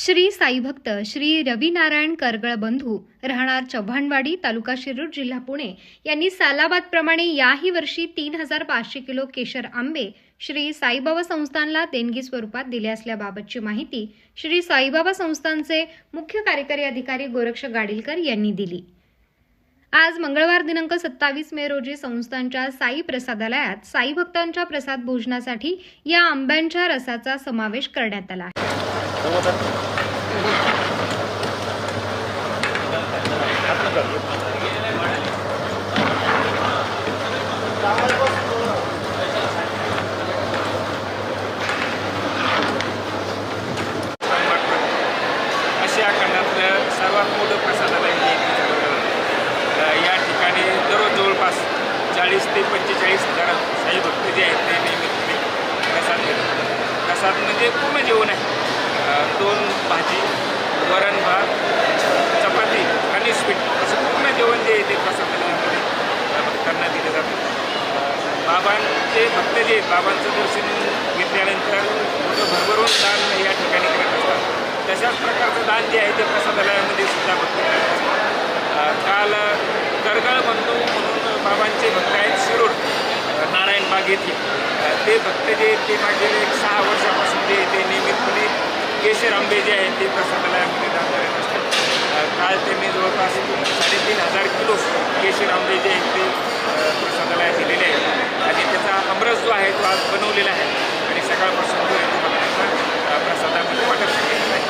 श्री साईभक्त श्री रविनारायण करगळ बंधू राहणार चव्हाणवाडी तालुका शिरूर जिल्हा पुणे. यांनी सालाबादप्रमाणे याही वर्षी तीन हजार पाचशे किलो केशर आंबे श्री साईबाबा संस्थानला देणगी स्वरूपात दिले असल्याबाबतची माहिती श्री साईबाबा संस्थानचे मुख्य कार्यकारी अधिकारी गोरक्ष गाडीलकर यांनी दिली. आज मंगळवार दिनांक सत्तावीस मे रोजी संस्थानच्या साई प्रसादालयात साई भक्तांच्या प्रसाद भोजनासाठी या आंब्यांच्या रसाचा समावेश करण्यात आला आहे. चाळीस ते पंचेचाळीस हजार साई भक्त जे आहेत ते नेहमी प्रसाद घेतात. प्रसाद म्हणजे पूर्ण जेवण आहे. दोन भाजी वरण भात चपाती आणि स्वीट. असं पूर्ण जेवण जे आहे ते प्रसादालयामध्ये भक्तांना दिलं जातं. बाबांचे भक्त जे बाबांचं दर्शन घेतल्यानंतर मोठं भरभरून दान या ठिकाणी करत असतात. तशाच प्रकारचं दान जे आहे ते प्रसादालयामध्ये सुद्धा भक्त करत असतात. काल करगळ बंधू म्हणून बाबांचे भक्त आहेत शिरूर नारायण बाग येथील ते भक्त जे ते मागील एक सहा वर्षापासून जे आहे ते नियमितपणे केशर आंबे जे आहेत ते प्रसादालयामध्ये दान करत असतात काल त्यांनी जवळपास साडेतीन हजार किलो केशर आंबे जे आहेत ते प्रसादालयात दिलेले आहेत. आणि त्याचा अमरस जो आहे तो आज बनवलेला आहे. आणि सकाळपासून जो आहे तो अ, प्रसादामध्ये वाटप केलेला आहे.